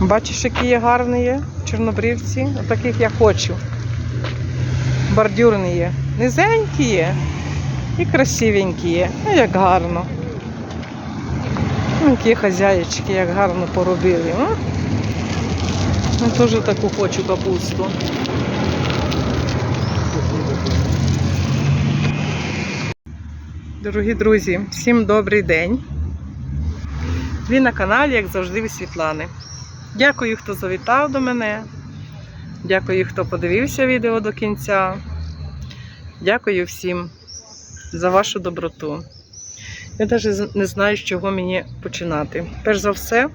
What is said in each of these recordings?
Бачиш, які є гарні є чорнобривці. Таких я хочу. Бордюрні є. Низенькі є і красивенькі є. Ну, як гарно. Ну, які хазяєчки, як гарно поробили. А? Я теж таку хочу капусту. Дорогі друзі, всім добрий день. Ви на каналі, як завжди, від Світлани. Дякую, хто завітав до мене. Дякую, хто подивився відео до кінця. Дякую всім за вашу доброту. Я навіть не знаю, з чого мені починати. Перш за все,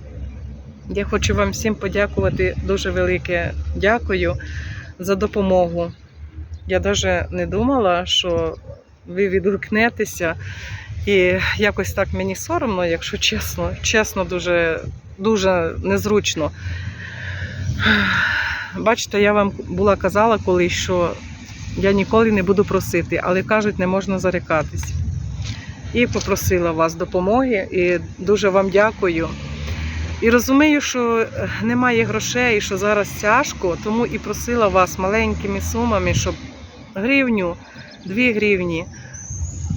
я хочу вам всім подякувати дуже велике дякую за допомогу. Я навіть не думала, що ви відгукнетеся. І якось так мені соромно, якщо чесно. Чесно, дуже, дуже незручно. Бачите, я вам була казала колись, що я ніколи не буду просити, але кажуть, не можна зарекатись. І попросила вас допомоги, і дуже вам дякую. І розумію, що немає грошей, що зараз тяжко, тому і просила вас маленькими сумами, щоб гривню, дві гривні,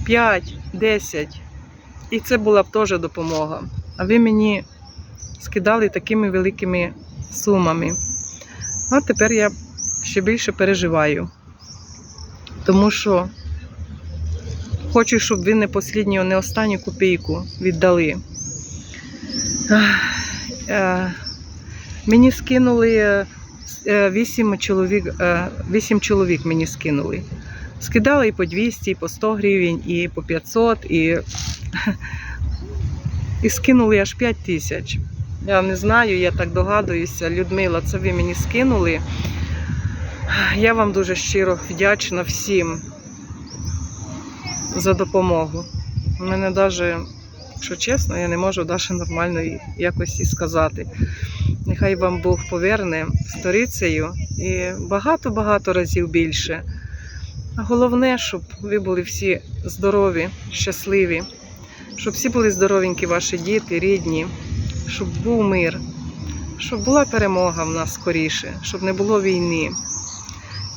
5, 10. І це була б теж допомога. А ви мені скидали такими великими сумами. А тепер я ще більше переживаю. Тому що хочу, щоб ви не послідню, не останню копійку віддали. Е, Мені скинули 8 чоловік, 8 чоловік мені скинули. Скидали і по 200, і по 100 гривень, і по 500, і, і скинули аж 5 тисяч. Я не знаю, я так догадуюся. Людмила, це ви мені скинули. Я вам дуже щиро вдячна всім за допомогу. Мене навіть, якщо чесно, я не можу навіть нормально якось і сказати. Нехай вам Бог поверне сторицею і багато-багато разів більше. А головне, щоб ви були всі здорові, щасливі, щоб всі були здоровенькі ваші діти, рідні, щоб був мир, щоб була перемога в нас скоріше, щоб не було війни.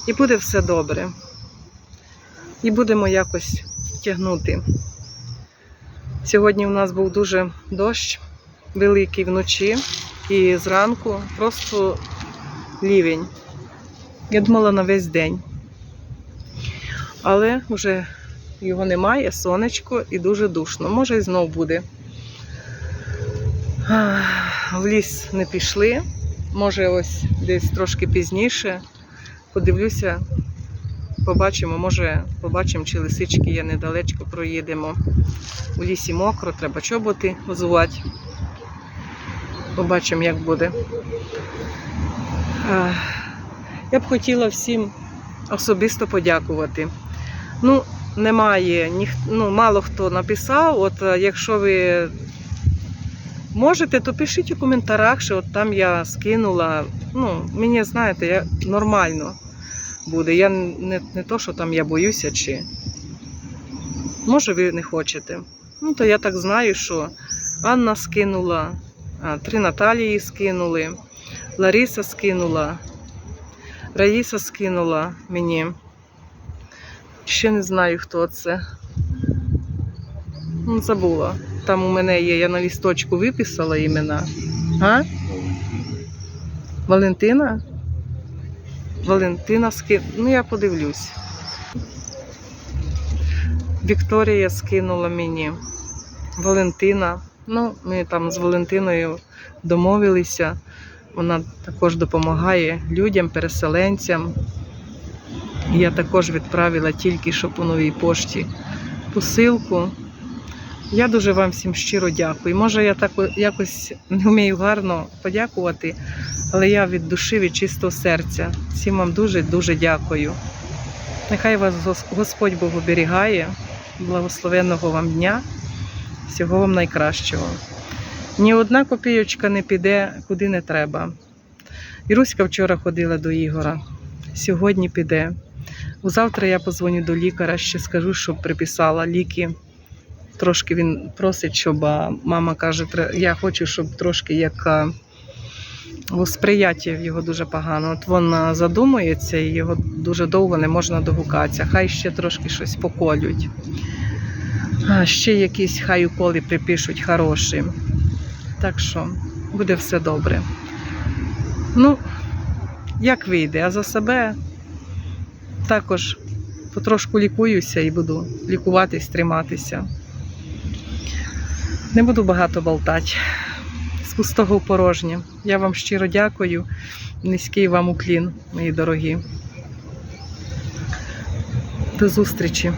І буде все добре. І будемо якось тягнути. Сьогодні у нас був дуже дощ великий вночі і зранку просто лівень. Я думала на весь день. Але вже його немає, сонечко і дуже душно. Може і знов буде. В ліс не пішли. Може, ось десь трошки пізніше. Подивлюся, побачимо, може, побачимо, чи лисички є недалечко проїдемо. У лісі мокро, треба чоботи взувати. Побачимо, як буде. Я б хотіла всім особисто подякувати. Ну, немає, ніх, ну, мало хто написав. От е, якщо ви можете, то пишіть у коментарях, що от там я скинула. Ну, мені, знаєте, я, нормально буде. Я не, не то, що там я боюся, чи може ви не хочете. Ну, то я так знаю, що Анна скинула, а, три Наталії скинули, Лариса скинула, Раїса скинула мені. Ще не знаю, хто це. Ну, забула. Там у мене є, я на лісточку виписала імена. А? Валентина? Валентина скинула. Ну, я подивлюсь. Вікторія скинула мені. Валентина. Ну, ми там з Валентиною домовилися. Вона також допомагає людям, переселенцям. Я також відправила тільки що по новій пошті посилку. Я дуже вам всім щиро дякую. Може, я так якось не вмію гарно подякувати, але я від душі, від чистого серця. Всім вам дуже-дуже дякую. Нехай вас Господь Бог оберігає, благословенного вам дня, всього вам найкращого. Ні одна копійочка не піде куди не треба. Іруська вчора ходила до Ігора, сьогодні піде. Завтра я позвоню до лікаря, ще скажу, щоб приписала ліки. Трошки він просить, щоб мама каже, я хочу, щоб трошки як восприяття його дуже погано. От він задумується і його дуже довго не можна догукатися. Хай ще трошки щось поколють. Ще якісь хай уколи припишуть хороші. Так що буде все добре. Ну, як вийде, а за себе також потрошку лікуюся і буду лікуватись, триматися. Не буду багато болтати. З пустого порожнє. Я вам щиро дякую. Низький вам уклін, мої дорогі. До зустрічі!